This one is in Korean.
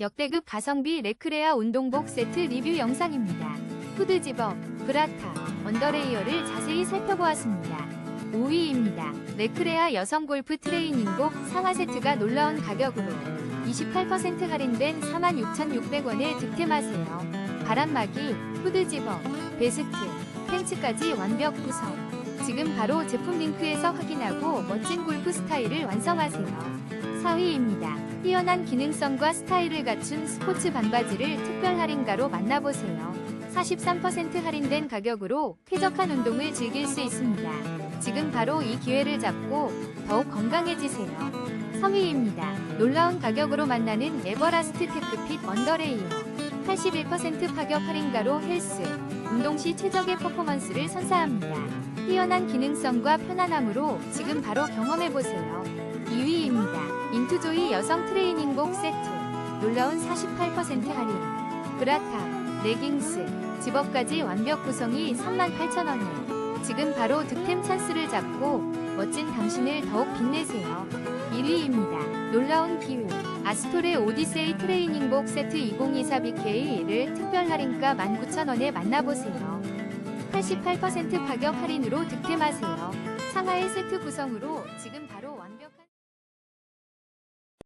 역대급 가성비 레크레아 운동복 세트 리뷰 영상입니다. 후드 집업, 브라타, 언더레이어를 자세히 살펴보았습니다. 5위입니다. 레크레아 여성 골프 트레이닝복 상하 세트가 놀라운 가격으로 28% 할인된 46,600원에 득템하세요. 바람막이, 후드 집업, 베스트, 팬츠까지 완벽 구성. 지금 바로 제품 링크에서 확인하고 멋진 골프 스타일을 완성하세요. 4위입니다. 뛰어난 기능성과 스타일을 갖춘 스포츠 반바지를 특별 할인가로 만나보세요. 43% 할인된 가격으로 쾌적한 운동을 즐길 수 있습니다. 지금 바로 이 기회를 잡고 더욱 건강해지세요. 3위입니다. 놀라운 가격으로 만나는 에버라스트 테크핏 언더레이어. 81% 파격 할인가로 헬스, 운동 시 최적의 퍼포먼스를 선사합니다. 뛰어난 기능성과 편안함으로 지금 바로 경험해보세요. 2위입니다. 인투조이 여성 트레이닝복 세트. 놀라운 48% 할인. 브라타, 레깅스, 집업까지 완벽 구성이 38,000원에. 지금 바로 득템 찬스를 잡고 멋진 당신을 더욱 빛내세요. 1위입니다. 놀라운 기회. 아스톨의 오디세이 트레이닝복 세트 2024BK를 특별 할인가 19,000원에 만나보세요. 88% 파격 할인으로 득템하세요. 상하의 세트 구성으로 지금